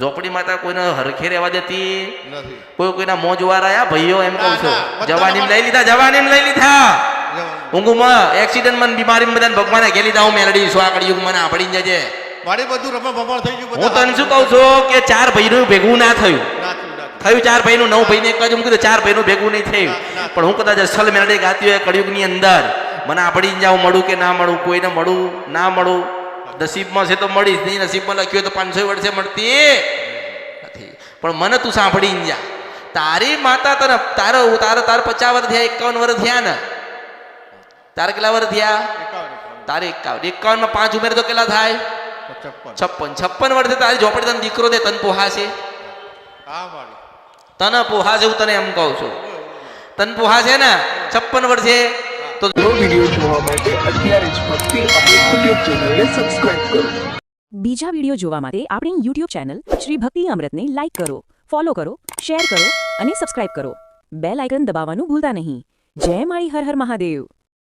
ઝોપડી માતા કોઈને હરખે રહેવા દેતી? કોઈ કોઈના મોજવાર આયા ભાઈઓ એમ કહું છું. જવાની બધા લઈ લીધા જવાની લઈ લીધા. ઊંઘમાં એક્સિડન્ટમાં બીમારીમાં બધાને ભગવાને ઘેલી લીધા હું મેલડી સ્વાકડી યુગમાં મને આપડી જજે. મારે બધું રમણ ભમણ થઈ ગયું હું તને શું કહું છું કે ચાર ભાઈનું ભેગું ના થયું. થયું, ચાર ભાઈનું નવ ભાઈને એક જ કીધું ચાર ભાઈનું ભેગું નહીં થયું. પણ હું કદાચ અસલ મેલડી ગાતી હોય કળિયુગની અંદર. મને આપડી જાઉં મળું કે ના મળું કોઈને મળું ના મળું. નસીબમાં છે તો મળી જ નહીં. નસીબમાં લખ્યું હોય તો પાંચસો વર્ષે મળતી. નથી. પણ મને તું સાંભળી જા. તારી માતા તને તારો તારો તાર પચાસ વર્ષ થયા એકાવન વર્ષ થયા ને? તારે કેટલા વર્ષ થયા. તારે એકાવન. એકાવનમાં પાંચ ઉમેર તો કેટલા થાય? છપ્પન. છપ્પન વર્ષે તારી ઝોપડી તને દીકરો દે તને પોહાશે. તન તને પોહાશે હું તને એમ કહું છું. તને પોહાશે ને? છપ્પન વર્ષે. તો નવો વીડિયો જોવા માટે અત્યારે જ ભક્તિ આપણી યુટ્યુબ ચેનલને સબસ્ક્રાઇબ કરો. બીજા વીડિયો જોવા માટે આપણી યુટ્યુબ ચેનલ શ્રી ભક્તિ અમૃતને લાઇક કરો ફોલો કરો શેર કરો અને સબસ્ક્રાઇબ કરો. બેલ આઇકન દબાવવાનું ભૂલતા નહીં. જય માળી હર હર મહાદેવ.